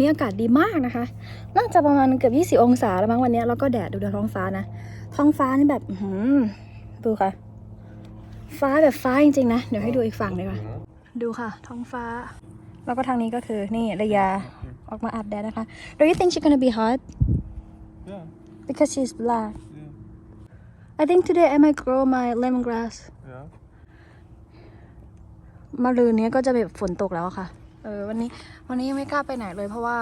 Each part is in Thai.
นี้อากาศดีมากนะคะ น่าจะประมาณเกือบ 20 องศาแล้วมั้งวันนี้แล้วก็แดดดูดท้องฟ้านะ ท้องฟ้านี่แบบอื้อหือดูค่ะ ฟ้าแบบฟ้าจริงๆนะ เดี๋ยวให้ดูอีกฝั่งเลยค่ะ ดูค่ะ ท้องฟ้า แล้วก็ทางนี้ก็คือนี่ระยาออกมาอาบแดดนะคะ Do you think she's gonna be hot Yeah. because she's black Yeah. I think today I might grow my lemongrass Yeah. มารืนนี้ก็จะแบบฝนตกแล้วอะค่ะ เออวันนี้วันนี้ยังไม่กล้าไปไหนเลยเพราะว่า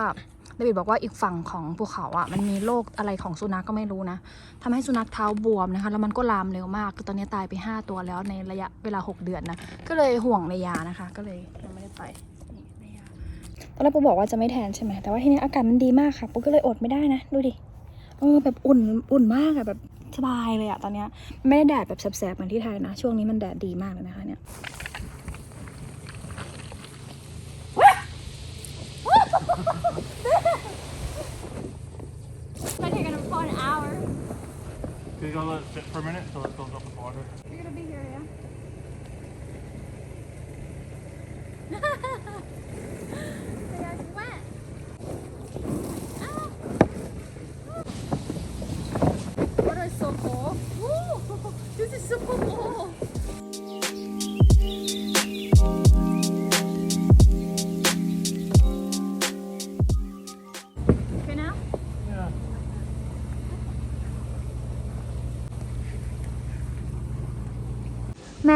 เดวิดบอกว่าอีกฝั่งของภูเขาอะมันมีโรคอะไรของสุนัขก็ไม่รู้นะทำให้สุนัขเท้าบวมนะคะ แล้วมันก็ลามเร็วมากคือตอนนี้ตายไป 5 ตัวแล้วในระยะเวลา 6 เดือนนะ ก็เลยห่วงระยานะคะ ก็เลยยังไม่ได้ไปตอนแรกปูบอกว่าจะไม่แทนใช่ไหมแต่ว่าทีนี้อากาศมันดีมากค่ะปูก็เลยอดไม่ได้นะ ดูดิเออแบบอุ่นอุ่นมากอะแบบสบายเลยอะตอนเนี้ยไม่ได้แดดแบบแสบๆเหมือนที่ไทยนะ ช่วงนี้มันแดดดีมากเลยนะคะเนี่ย You're gonna for an hour. Can you go let it sit for a minute so it fills up with water? You're gonna be here, yeah?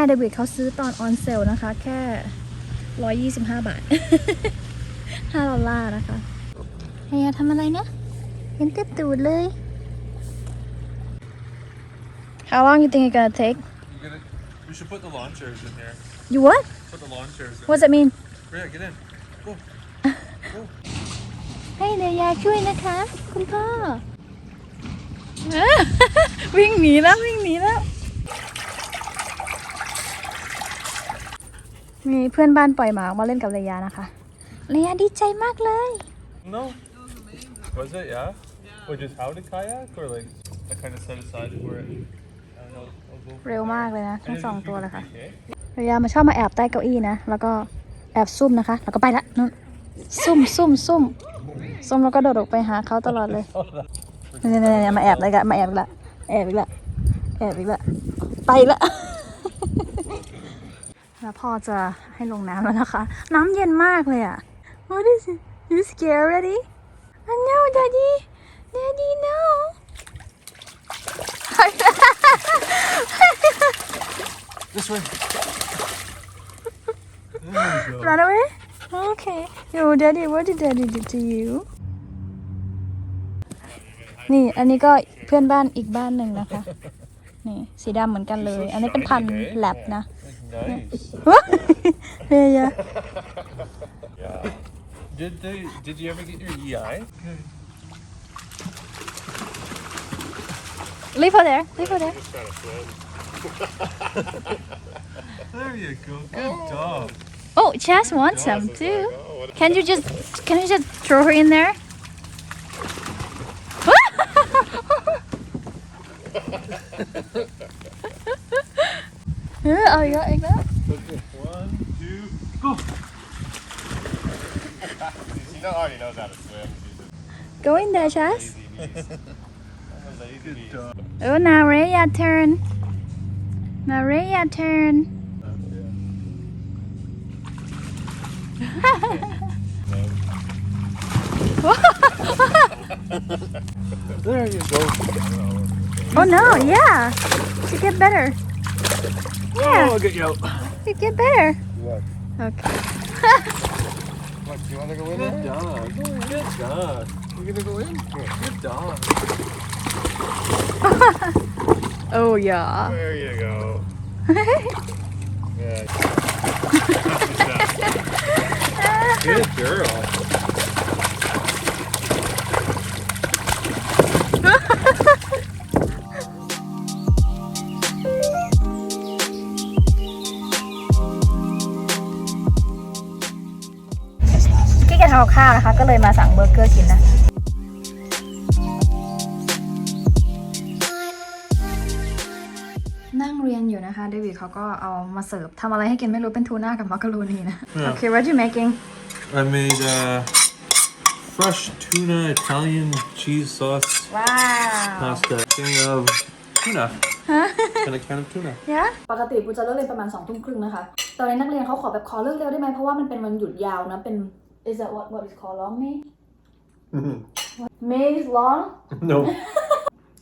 เดวิดเขาซื้อตอนออนเซลนะคะ แค่ 125 บาท 5 ดอลลาร์นะคะเฮียทำอะไรนะ เห็นเต็มตูดเลย How long you think it's gonna take You gonna, we should put the lawn chairs in here. You what Put the lawn chairs in. What does that mean Yeah, get in. Go. Go. ให้เดียาช่วยนะคะ คุณพ่อ วิ่งหนีแล้ววิ่งหนีแล้ว มีเพื่อนบ้านปล่อยหมาออกมาเล่นกับเรยานะคะเรยาดีใจมากเลย No. Was it? Yeah. Or just how to kayak, or like I kind of set aside for it. I don't know. I'll go for เร็ว it. มากเลยนะทั้ง And สอง it'll ตัว be เลยค่ะ okay. เรยามาชอบมาแอบใต้เก้าอี้นะ แล้วก็แอบซุ่มนะคะ แล้วก็ไปละนู่นซุ่มซุ่มซุ่มซุ่มแล้วก็โดดออกไปหาเขาตลอดเลยเนี่ยเนี่ยเนี่ยมาแอบเลยกันมาแอบอีกละแอบอีกละแอบอีกละไปละ แล้วพ่อจะให้ลงน้ำแล้วนะคะ น้ำเย็นมากเลยอะ What is it you scared already I know daddy daddy no This way. There we go. Run away? Okay. Yo, daddy, what did daddy do to you? นี่อันนี้ก็เพื่อนบ้านอีกบ้านหนึ่งนะคะ นี่สีดำเหมือนกันเลย อันนี้เป็นพันธุ์แลบนะ nice. yeah, yeah. yeah. Did they? Did you ever get your EI? Good. Leave her there. Leave her there. There you go. Good oh. dog. Oh, Chas wants some too. Oh, can you just can you just throw her in there? Oh, you got like that? Okay. One, two, go. He already knows how to swim. Go in there, Chas. He's a lazy Good beast. job. Oh, now Rhea turn. Now Rhea turn. There you go. Oh no, yeah. You get better. Yeah, Oh, I'll get you out. you get better. What? Okay. What, do you want to go in Good there? dog. Good dog. You gonna go in? Good dog. Oh yeah. There you go. Yeah. Good girl. Cái กี้แกทำกับข้าวนะคะ ก็เลยมาสั่งเบอร์เกอร์กินนะนั่งเรียนอยู่นะคะเดวิดเขาก็เอามาเสิร์ฟทำอะไรให้กินไม่รู้เป็นทูน่ากับมักกะโรนีนะ Yeah. โอเค what you making I made uh, fresh tuna Italian cheese sauce ว้าว pasta thing of tuna. and a can of tuna. ปกติปูจะเลิกเรียนประมาณสองทุ่มครึ่งนะคะ ตอนนี้นักเรียนเขาขอแบบขอเลิกเร็วได้ไหมเพราะว่ามันเป็นวันหยุดยาวนะ เป็น is that what what is called long May May is long No.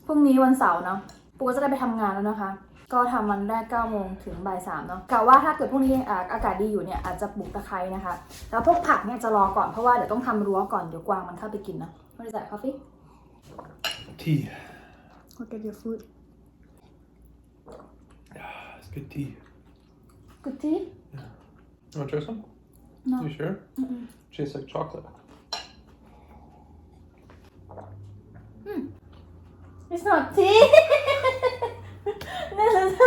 พรุ่งนี้วันเสาร์เนาะปูก็จะได้ไปทำงานแล้วนะคะ ก็ทำวันแรก9โมงถึงบ่ายสามเนาะกะว่าถ้าเกิดพรุ่งนี้อ่าอากาศดีอยู่เนี่ยอาจจะปลูกตะไคร้นะคะ แล้วพวกผักเนี่ยจะรอก่อนเพราะว่าเดี๋ยวต้องทำรั้วก่อนเดี๋ยวกวางมันเข้าไปกินนะ What is that coffee Tea. Look at your food It's good tea. Good tea You want to try some? No. You sure? Tastes like chocolate. It's not tea This is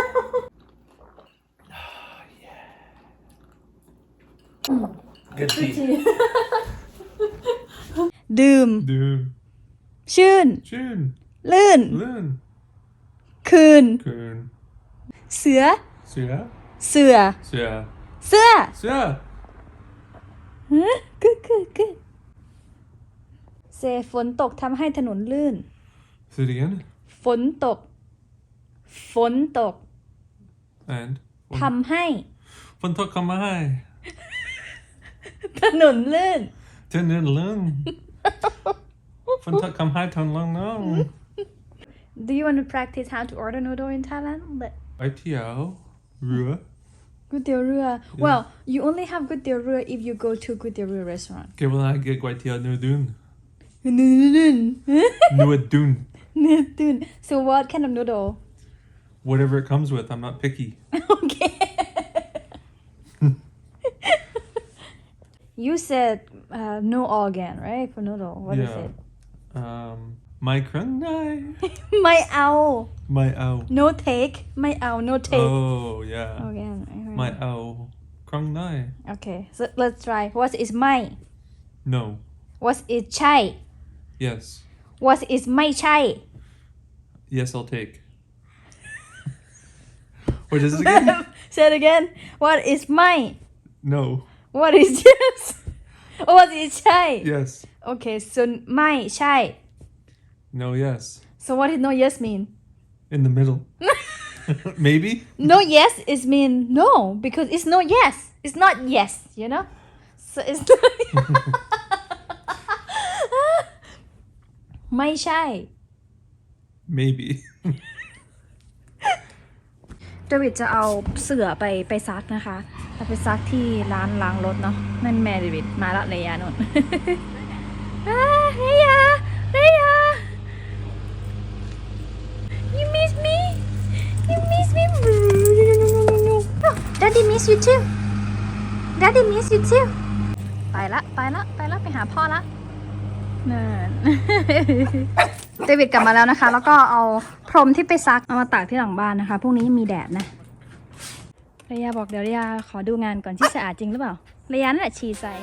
Good tea. tea ดื่ม Dude. ชื่น June. ลื่น Lynn. คืน Coon. เสือ Sia. เสือ Sia. เสื้อ Sia. กึกกึกกึกเซฝนตกทำให้ถนนลื่น Say it again. ฝนตก ฝนตก And. ทำให้ Funtok kamahai. ถนนลื่น Tenen lung. Funtok kamahai ton lung nong. Do you want to practice how to order noodle in Thailand But ITL. Rua. ก๋วยเตี๋ยวเรือ Well you only have ก๋วยเตี๋ยวเรือ if you go to ก๋วยเตี๋ยวเรือ restaurant Okay, well, I get Guaitia Nudun. นื่นนื่น Nuadun. นื่น So what kind of noodle Whatever it comes with, I'm not picky. Okay You said uh, no organ right for noodle What is Yeah. it Um, my krunai. ไม่เอา My ow. no take ไม่เอา no take Oh, yeah. organ might hmm. owl krong nai. Okay, so let's try. What is my? No. What is chai? Yes. What is my chai? Yes, I'll take. What is it again? Say it again. What is my? No. What is yes? What is chai? Yes. Okay, so my chai. No, yes. So what did no yes mean? In the middle. Maybe? no yes is mean no because it's no yes it's not yes you know so it's not ไม่ใช่ Maybe. เดวิดจะเอาเสือไปไปซักนะคะเอาไปซักที่ร้านล้างรถเนาะนั่นแม่เดวิดมาละเลยานนท์ อ่าเฮียเฮีย you miss me you miss me oh, daddy miss you too daddy miss you too ไปละไปละไปละไปหาพ่อละนั่นเดวิดกลับมาแล้วนะคะ แล้วก็เอาพรมที่ไปซักเอามาตากที่หลังบ้านนะคะ พรุ่งนี้มีแดดนะระยาบอกเดี๋ยวระยาขอดูงานก่อนที่สะอาดจริงหรือเปล่าระยานั่นแหละชีใส่